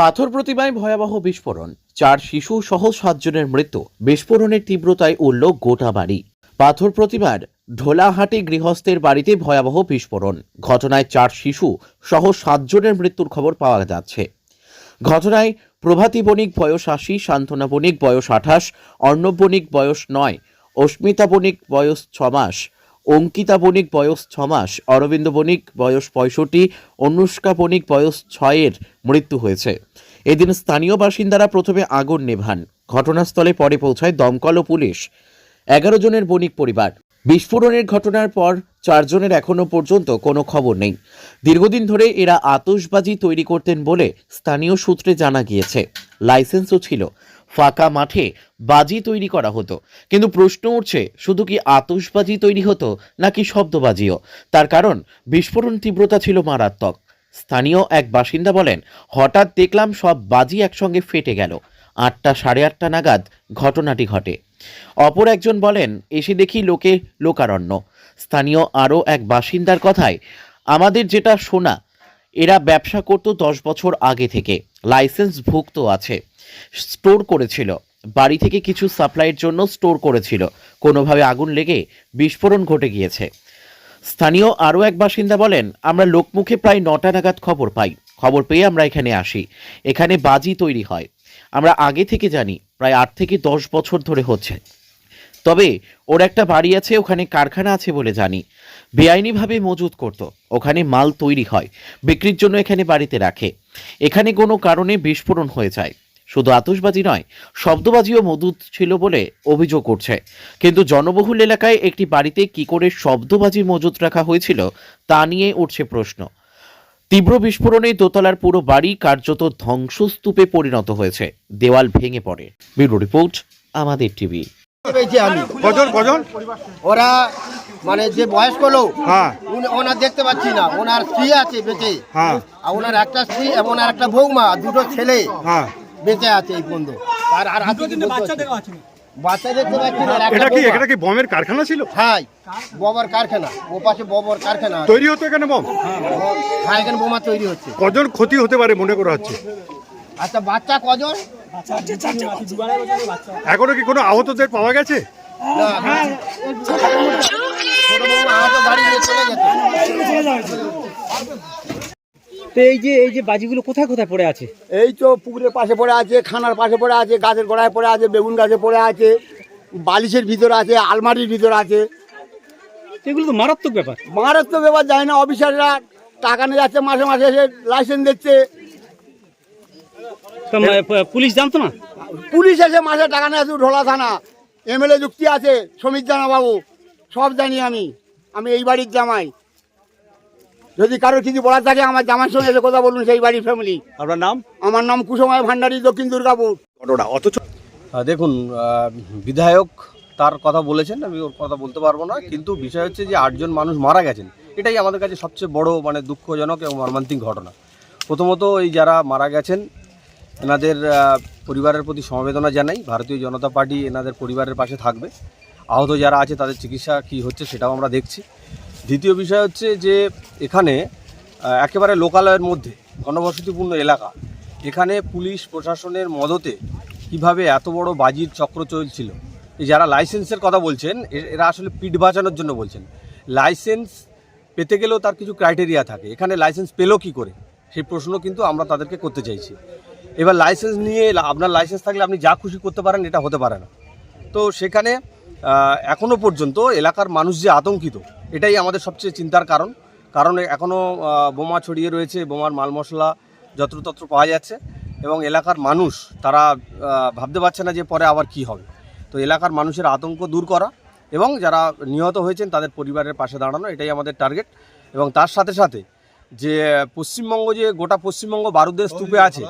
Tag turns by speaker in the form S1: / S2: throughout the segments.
S1: পাথর প্রতিমায় ভয়াবহ বিস্ফোরণ। চার শিশু সহ সাতজনের মৃত্যু। বিস্ফোরণের তীব্রতায় উঠল গোটা বাড়ি। পাথর প্রতিমার ঢোলাহাটি গৃহস্থের বাড়িতে ভয়াবহ বিস্ফোরণ। ঘটনায় চার শিশু সহ সাতজনের মৃত্যুর খবর পাওয়া যাচ্ছে। ঘটনায় প্রভাতী বণিক বয়স আশি, সান্ত্বনা বণিক বয়স আঠাশ, অর্ণব বণিক বয়স নয়, অস্মিতা বণিক বয়স ছ মাস অঙ্কিতা বণিক বয়স ছ মাস, অরবিন্দ বণিক বয়স পঁয়ষট্টি, অনুষ্কা বণিক বয়স ছয়ের মৃত্যু হয়েছে। এদিন স্থানীয় বাসিন্দারা প্রথমে আগুন নেভান। ঘটনাস্থলে পরে পৌঁছায় দমকল ও পুলিশ। এগারো জনের বণিক পরিবার। বিস্ফোরণের ঘটনার পর চারজনের এখনও পর্যন্ত কোনো খবর নেই। দীর্ঘদিন ধরে এরা আতশবাজি তৈরি করতেন বলে স্থানীয় সূত্রে জানা গিয়েছে। লাইসেন্সও ছিল। ফাঁকা মাঠে বাজি তৈরি করা হতো। কিন্তু প্রশ্ন উঠছে, শুধু কি আতসবাজি তৈরি হতো, নাকি শব্দবাজিও? তার কারণ, বিস্ফোরণ তীব্রতা ছিল মারাত্মক। স্থানীয় এক বাসিন্দা বলেন, হঠাৎ দেখলাম সব বাজি একসঙ্গে ফেটে গেল। আটটা সাড়ে আটটা নাগাদ ঘটনাটি ঘটে। অপর একজন বলেন, এসে দেখি লোকে লোকারণ্য। স্থানীয় আরও এক বাসিন্দার কথায়, আমাদের যেটা শোনা এরা ব্যবসা করত দশ বছর আগে থেকে। লাইসেন্স ভুক্ত আছে। স্টোর করেছিল। বাড়ি থেকে কিছু সাপ্লাইয়ের জন্য স্টোর করেছিল। কোনোভাবে আগুন লেগে বিস্ফোরণ ঘটে গিয়েছে। স্থানীয় আরও এক বাসিন্দা বলেন, আমরা লোকমুখে প্রায় নটা নাগাদ খবর পাই। খবর পেয়ে আমরা এখানে আসি। এখানে বাজি তৈরি হয়। আমরা আগে থেকে জানি, প্রায় আট থেকে দশ বছর ধরে হচ্ছে। তবে ওর একটা বাড়ি আছে, ওখানে কারখানা আছে বলে জানি। বেআইনিভাবে মজুত করত। ওখানে মাল তৈরি হয়, বিক্রির জন্য এখানে বাড়িতে রাখে। এখানে কোনো কারণে বিস্ফোরণ হয়ে যায়। শুধু আতশবাজি নয়, শব্দবাজিও মজুত ছিল বলে অভিযোগ করছে কিন্তু জনবহুল এলাকায় একটি বাড়িতে কি করে শব্দবাজি মজুত রাখা হয়েছিল, তা নিয়ে উঠছে প্রশ্ন। তীব্র বিস্ফোরণে দোতলার পুরো বাড়ি কার্যত ধ্বংসস্তূপে পরিণত হয়েছে। দেওয়াল ভেঙে পড়ে। ব্যুরো রিপোর্ট, আমাদের টিভি।
S2: পেয়েছি আমি।
S3: কজন কজন?
S2: ওরা মানে যে বয়স্ক লোক
S3: হ্যাঁ।
S2: ওনার দেখতে পাচ্ছি না। ওনার স্ত্রী আছে বেঁচে।
S3: হ্যাঁ।
S2: আর ওনার একটা স্ত্রী এবং ওনার একটা বৌমা দুটো ছেলে
S3: হ্যাঁ।
S2: বেঁচে আছে এই পর্যন্ত আর আর হাতে কি বাচ্চা দেখতে পাচ্ছি না একটা
S3: এটা কি এটা কি বমের কারখানা ছিল?
S2: হ্যাঁ ববর কারখানা। ও পাশে ববর কারখানা
S3: তৈরি হতো এখানে বম
S2: হ্যাঁ এখানে বোমা তৈরি হচ্ছে।
S3: কজন ক্ষতি হতে পারে মনে করা হচ্ছে?
S2: আচ্ছা বাচ্চা কজন?
S3: এখনও কি কোনো আহতদের পাওয়া গেছে?
S4: তো এই যে এই যে বাজিগুলো কোথায় কোথায় পড়ে আছে?
S5: এই তো পুকুরের পাশে পড়ে আছে খানার পাশে পড়ে আছে গাছের গোড়ায় পড়ে আছে বেগুন গাছে পড়ে আছে বালিশের ভিতর আছে আলমারির ভিতর আছে।
S4: এগুলো তো মারাত্মক ব্যাপার।
S5: মারাত্মক ব্যাপার যায় না অফিসাররা টাকা নিয়ে যাচ্ছে মাসে মাসে এসে লাইসেন্স দিচ্ছে।
S4: পুলিশ জানতো না?
S5: পুলিশ এসে মাসে টাকা নিয়ে ঢোলা থানা। এমএলএ যুক্তি আছে শ্রমিক জানা বাবু সব জানি আমি। আমি এই বাড়ির জামাই। যদি কারোর কিছু বলার থাকে আমার জামাইয়ের সঙ্গে এসে কথা বলুন সেই বাড়ির ফ্যামিলি
S3: আপনার নাম?
S5: আমার নাম কুসুময় ভান্ডারী দক্ষিণ দুর্গাপুর।
S3: ঘটনা অথচ
S6: দেখুন বিধায়ক তার কথা বলেছেন আমি ওর কথা বলতে পারব না কিন্তু বিষয় হচ্ছে যে আটজন মানুষ মারা গেছেন। এটাই আমাদের কাছে সবচেয়ে বড় মানে দুঃখজনক এবং মর্মান্তিক ঘটনা। প্রথমত এই যারা মারা গেছেন এনাদের পরিবারের প্রতি সমবেদনা জানাই। ভারতীয় জনতা পার্টি এনাদের পরিবারের পাশে থাকবে। আহত যারা আছে, তাদের চিকিৎসা কি হচ্ছে সেটাও আমরা দেখছি। দ্বিতীয় বিষয় হচ্ছে যে, এখানে একেবারে লোকালয়ের মধ্যে ঘনবসতিপূর্ণ এলাকা, এখানে পুলিশ প্রশাসনের মদতে কীভাবে এত বড় বাজির চক্র চলছিল যারা লাইসেন্সের কথা বলছেন এরা আসলে পিঠ বাঁচানোর জন্য বলছেন। লাইসেন্স পেতে গেলেও তার কিছু ক্রাইটেরিয়া থাকে। এখানে লাইসেন্স পেল কি করে, সেই প্রশ্ন কিন্তু আমরা তাদেরকে করতে চাইছি। এবার লাইসেন্স নিয়ে আপনার লাইসেন্স থাকলে আপনি যা খুশি করতে পারেন এটা হতে পারে না। তো সেখানে আহ, এখনও পর্যন্ত এলাকার মানুষ যে আতঙ্কিত এটাই আমাদের সবচেয়ে চিন্তার কারণ। কারণ এখনও বোমা ছড়িয়ে রয়েছে বোমার মাল মশলা যত্রতত্র পাওয়া যাচ্ছে এবং এলাকার মানুষ তারা ভাবতে পারছে না যে পরে আবার কি হবে। তো এলাকার মানুষের আতঙ্ক দূর করা এবং যারা নিহত হয়েছেন তাদের পরিবারের পাশে দাঁড়ানো এটাই আমাদের টার্গেট এবং তার সাথে সাথে যে পশ্চিমবঙ্গ যে গোটা পশ্চিমবঙ্গ বারুদের স্তূপে আছে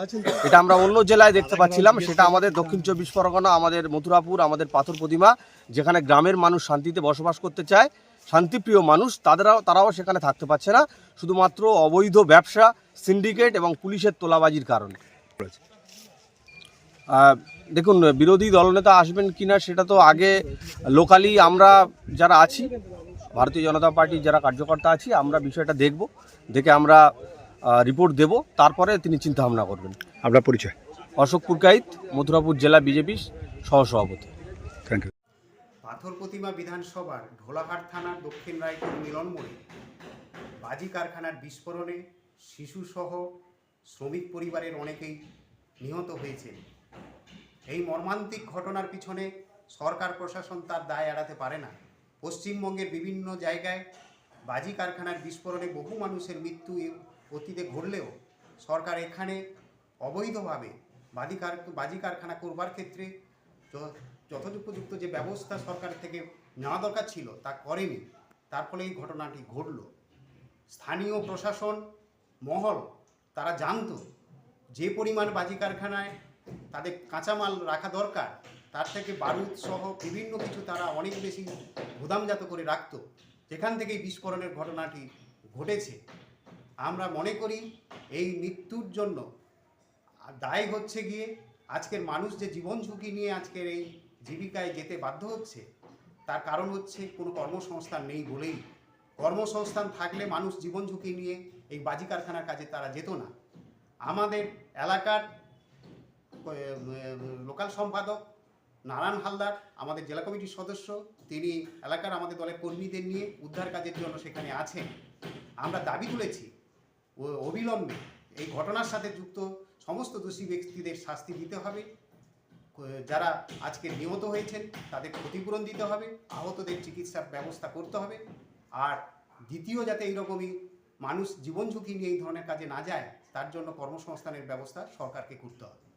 S6: এটা আমরা অন্য জেলায় দেখতে পাচ্ছিলাম। সেটা আমাদের দক্ষিণ চব্বিশ পরগনা আমাদের মথুরাপুর আমাদের পাথর প্রতিমা যেখানে গ্রামের মানুষ শান্তিতে বসবাস করতে চায়। শান্তিপ্রিয় মানুষ তাদেরাও তারাও সেখানে থাকতে পারছে না। শুধুমাত্র অবৈধ ব্যবসা সিন্ডিকেট এবং পুলিশের তোলাবাজির কারণে। দেখুন বিরোধী দলনেতা আসবেন কিনা সেটা তো আগে লোকালি আমরা যারা আছি ভারতীয় জনতা পার্টির যারা কার্যকর্তা আছি আমরা বিষয়টা দেখব দেখে আমরা রিপোর্ট দেব তারপরে তিনি চিন্তা ভাবনা করবেন।
S3: আপনার পরিচয়?
S6: অশোক পুরকাইত মথুরাপুর জেলা বিজেপি সহসভাপতি।
S3: থ্যাংক ইউ
S7: পাথর প্রতিমা বিধানসভার ঢোলাহাট থানার দক্ষিণ রায়পুর মিলন মোড়ে বাজি কারখানার বিস্ফোরণে শিশুসহ শ্রমিক পরিবারের অনেকেই নিহত হয়েছেন। এই মর্মান্তিক ঘটনার পিছনে সরকার প্রশাসন তার দায় এড়াতে পারে না। পশ্চিমবঙ্গের বিভিন্ন জায়গায় বাজি কারখানার বিস্ফোরণে বহু মানুষের মৃত্যু অতীতে ঘটলেও সরকার এখানে অবৈধভাবে বাজি কার বাজি কারখানা করবার ক্ষেত্রে যথোপযুক্ত যে ব্যবস্থা সরকার থেকে নেওয়া দরকার ছিল তা করেনি। তার ফলে এই ঘটনাটি ঘটল। স্থানীয় প্রশাসন, মহল, তারা জানতো যে পরিমাণ বাজি কারখানায় তাদের কাঁচামাল রাখা দরকার তার থেকে বারুদ সহ বিভিন্ন কিছু তারা অনেক বেশি গুদামজাত করে রাখত। যেখান থেকে বিস্ফোরণের ঘটনাটি ঘটেছে। আমরা মনে করি এই মৃত্যুর জন্য দায় হচ্ছে গিয়ে আজকের মানুষ যে জীবন ঝুঁকি নিয়ে আজকের এই জীবিকায় যেতে বাধ্য হচ্ছে, তার কারণ হচ্ছে কোনো কর্মসংস্থান নেই বলেই। কর্মসংস্থান থাকলে মানুষ জীবন ঝুঁকি নিয়ে এই বাজি কারখানার কাজে তারা যেত না। আমাদের এলাকার লোকাল সম্পাদক নারায়ণ হালদার, আমাদের জেলা কমিটির সদস্য, তিনি এলাকার আমাদের দলের কর্মীদের নিয়ে উদ্ধার কাজের জন্য সেখানে আছেন। আমরা দাবি তুলেছি, ও অবিলম্বে এই ঘটনার সাথে যুক্ত সমস্ত দোষী ব্যক্তিদের শাস্তি দিতে হবে। যারা আজকে নিহত হয়েছেন, তাদের ক্ষতিপূরণ দিতে হবে, আহতদের চিকিৎসার ব্যবস্থা করতে হবে। আর দ্বিতীয়, যাতে এইরকমই মানুষ জীবন ঝুঁকি নিয়ে এই ধরনের কাজে না যায়, তার জন্য কর্মসংস্থানের ব্যবস্থা সরকারকে করতে হবে।